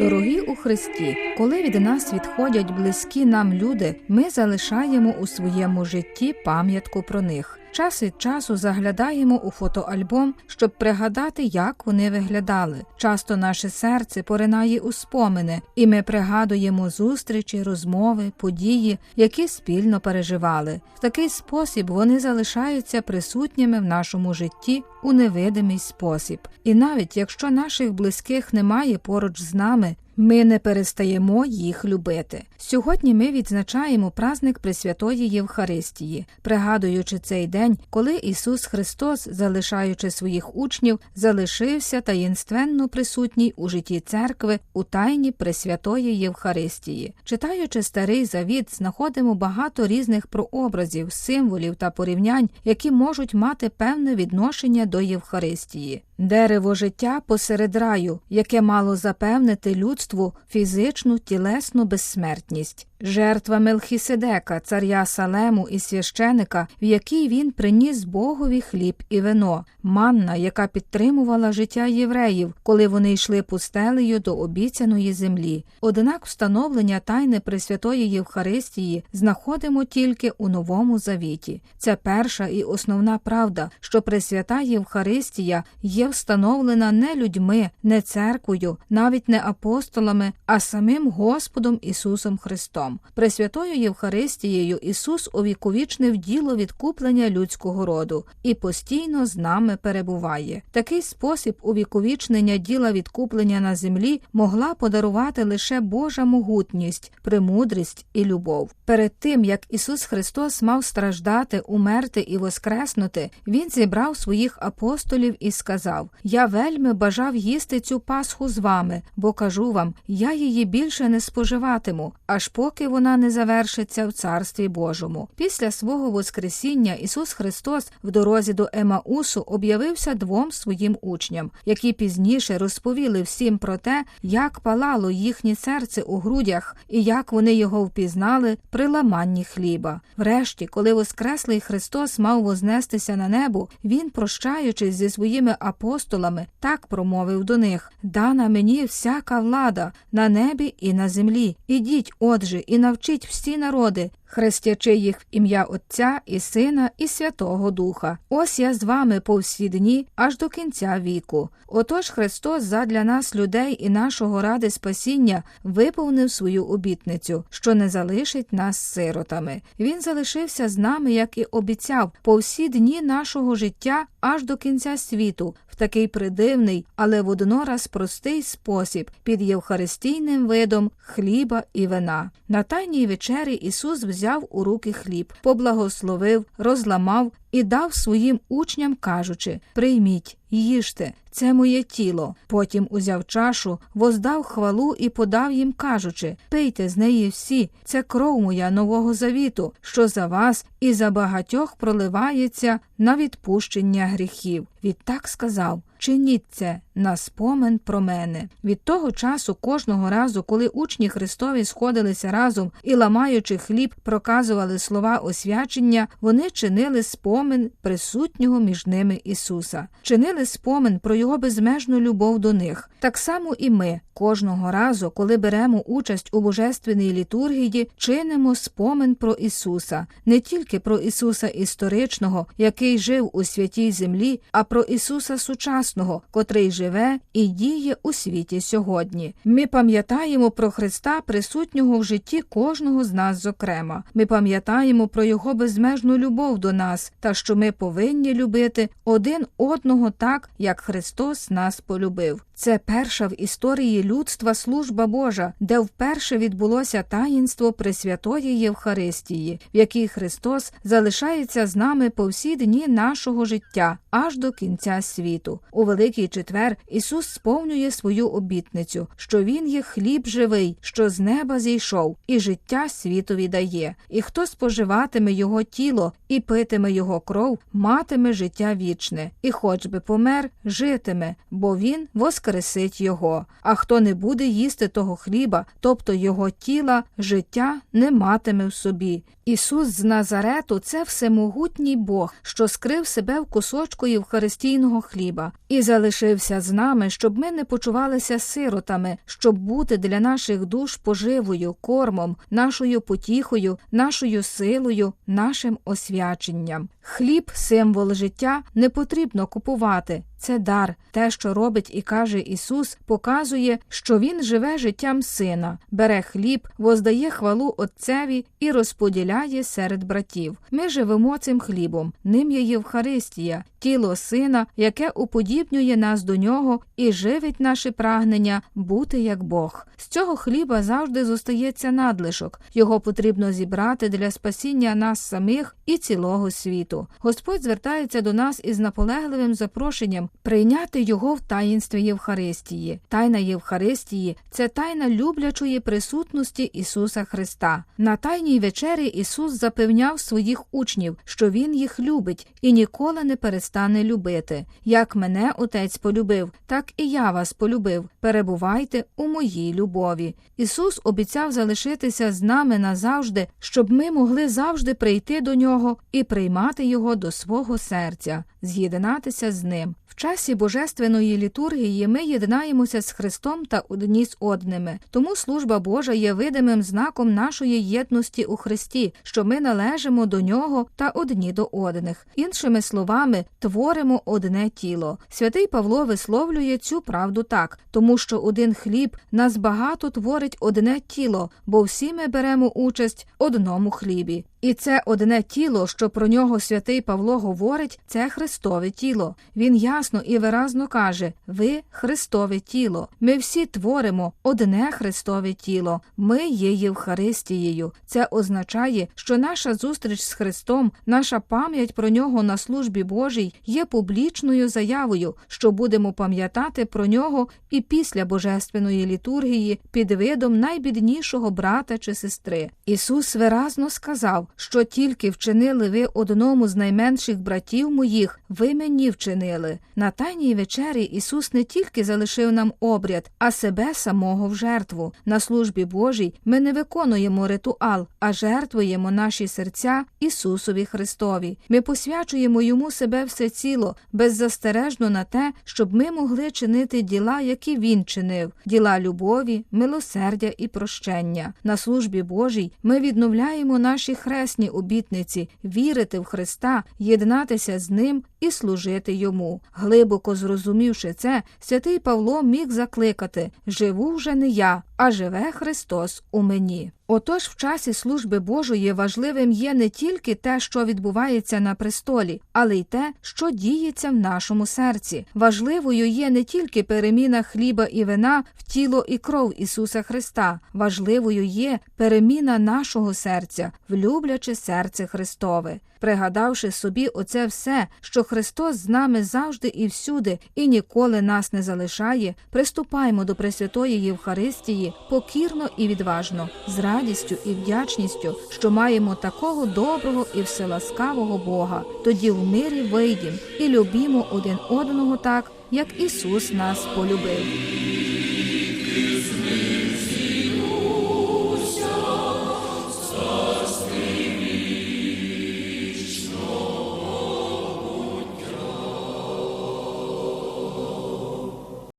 Дорогі у Христі, коли від нас відходять близькі нам люди, ми залишаємо у своєму житті пам'ятку про них. Час від часу заглядаємо у фотоальбом, щоб пригадати, як вони виглядали. Часто наше серце поринає у спомини, і ми пригадуємо зустрічі, розмови, події, які спільно переживали. В такий спосіб вони залишаються присутніми в нашому житті у невидимий спосіб. І навіть якщо наших близьких немає поруч з нами, ми не перестаємо їх любити. Сьогодні ми відзначаємо праздник Пресвятої Євхаристії, пригадуючи цей день, коли Ісус Христос, залишаючи своїх учнів, залишився таїнственно присутній у житті церкви у тайні Пресвятої Євхаристії. Читаючи старий завіт, знаходимо багато різних прообразів, символів та порівнянь, які можуть мати певне відношення до Євхаристії. Дерево життя посеред раю, яке мало запевнити людству фізичну тілесну безсмертність, жертва Мелхіседека, царя Салему і священика, в якій він приніс Богові хліб і вино, манна, яка підтримувала життя євреїв, коли вони йшли пустелею до обіцяної землі. Однак встановлення тайни Пресвятої Євхаристії знаходимо тільки у Новому Завіті. Це перша і основна правда, що Пресвята Євхаристія є встановлена не людьми, не церквою, навіть не апостолами, а самим Господом Ісусом Христом. Пресвятою Євхаристією Ісус увіковічнив діло відкуплення людського роду і постійно з нами перебуває. Такий спосіб увіковічнення діла відкуплення на землі могла подарувати лише Божа могутність, премудрість і любов. Перед тим як Ісус Христос мав страждати, умерти і воскреснути, Він зібрав своїх апостолів і сказав: Я вельми бажав їсти цю Пасху з вами, бо кажу вам, я її більше не споживатиму, аж поки вона не завершиться в Царстві Божому. Після свого Воскресіння Ісус Христос в дорозі до Емаусу об'явився двом своїм учням, які пізніше розповіли всім про те, як палало їхнє серце у грудях і як вони його впізнали при ламанні хліба. Врешті, коли Воскреслий Христос мав вознестися на небо, Він, прощаючись зі своїми апостолами, так промовив до них Дана мені всяка влада на небі і на землі. Ідіть, отже, і навчіть всі народи, хрестячи їх в ім'я Отця і Сина, і Святого Духа. Ось я з вами по всі дні, аж до кінця віку. Отож Христос задля нас, людей і нашого ради спасіння, виповнив свою обітницю, що не залишить нас сиротами. Він залишився з нами, як і обіцяв, по всі дні нашого життя аж до кінця світу. в Такий придивний, але воднораз простий спосіб під євхаристійним видом хліба і вина. На тайній вечері Ісус взяв у руки хліб, поблагословив, розламав і дав своїм учням, кажучи Прийміть, їжте, це моє тіло. Потім узяв чашу, воздав хвалу і подав їм, кажучи Пийте з неї всі, це кров моя нового завіту, що за вас і за багатьох проливається на відпущення гріхів. Відтак сказав Чиніть це на спомин про мене. Від того часу, кожного разу, коли учні Христові сходилися разом і, ламаючи хліб, проказували слова освячення, вони чинили спомин присутнього між ними Ісуса, чинили спомин про Його безмежну любов до них. Так само і ми кожного разу, коли беремо участь у божественній літургії, чинимо спомин про Ісуса, не тільки про Ісуса історичного, який жив у святій землі, а про Ісуса сучасного, котрий живе і діє у світі сьогодні. Ми пам'ятаємо про Христа, присутнього в житті кожного з нас, зокрема. Ми пам'ятаємо про Його безмежну любов до нас та що ми повинні любити один одного так, як Христос нас полюбив. Це перша в історії людства служба Божа, де вперше відбулося таїнство Пресвятої Євхаристії, в якій Христос залишається з нами по всі дні нашого життя аж до кінця світу. У Великий Четвер Ісус сповнює свою обітницю, що Він є хліб живий, що з неба зійшов, і життя світові дає. І хто споживатиме Його тіло і питиме Його кров, матиме життя вічне, і хоч би помер, житиме, бо Він воскресить Його. А хто не буде їсти того хліба, тобто Його тіла, життя не матиме в собі. Ісус з Назарету це всемогутній Бог, що скрив себе в кусочку євхаристійного хліба, і залишився з нами, щоб ми не почувалися сиротами, щоб бути для наших душ поживою, кормом, нашою потіхою, нашою силою, нашим освяченням. Хліб, символ життя, не потрібно купувати. Це дар. Те, що робить і каже Ісус, показує, що Він живе життям сина, бере хліб, воздає хвалу Отцеві і розподіляє серед братів. Ми живемо цим хлібом, ним є Євхаристія, тіло сина, яке уподібнює нас до нього і живить наші прагнення бути як Бог. З цього хліба завжди зостається надлишок. Його потрібно зібрати для спасіння нас самих і цілого світу. Господь звертається до нас із наполегливим запрошенням прийняти його в таїнстві Євхаристії. Тайна Євхаристії це тайна люблячої присутності Ісуса Христа. На тайній вечері Ісус запевняв своїх учнів, що Він їх любить і ніколи не перестане любити. Як мене Отець полюбив, так і я вас полюбив. Перебувайте у моїй любові. Ісус обіцяв залишитися з нами назавжди, щоб ми могли завжди прийти до нього і приймати його до свого серця, з'єднатися з ним. Часі божественної літургії ми єднаємося з Христом та одні з одними. Тому служба Божа є видимим знаком нашої єдності у Христі, що ми належимо до нього та одні до одних. Іншими словами, творимо одне тіло. Святий Павло висловлює цю правду так, тому що один хліб нас багато творить одне тіло, бо всі ми беремо участь в одному хлібі. І це одне тіло, що про нього святий Павло говорить, це Христове тіло. Він ясно і виразно каже: ви Христове тіло. Ми всі творимо одне Христове тіло. Ми є Євхаристією. Це означає, що наша зустріч з Христом, наша пам'ять про нього на службі Божій є публічною заявою, що будемо пам'ятати про нього і після божественної літургії під видом найбіднішого брата чи сестри. Ісус виразно сказав що тільки вчинили ви одному з найменших братів моїх, ви мені вчинили. На тайній вечері Ісус не тільки залишив нам обряд, а себе самого в жертву. На службі Божій ми не виконуємо ритуал, а жертвуємо наші серця Ісусові Христові. Ми посвячуємо йому себе всеціло, беззастережно на те, щоб ми могли чинити діла, які він чинив, діла любові, милосердя і прощення. На службі Божій ми відновляємо наші хресні обітниці, вірити в Христа, єднатися з ним і служити йому. Глибоко зрозумівши це, святий Павло міг закликати Живу вже не я, а живе Христос у мені. Отож, в часі служби Божої важливим є не тільки те, що відбувається на престолі, але й те, що діється в нашому серці. Важливою є не тільки переміна хліба і вина в тіло і кров Ісуса Христа, важливою є переміна нашого серця, влюбляче серце Христове. Пригадавши собі оце все, що Христос з нами завжди і всюди, і ніколи нас не залишає, приступаймо до Пресвятої Євхаристії покірно і відважно, з радістю і вдячністю, що маємо такого доброго і вселаскавого Бога. Тоді в мирі вийдім і любімо один одного так, як Ісус нас полюбив.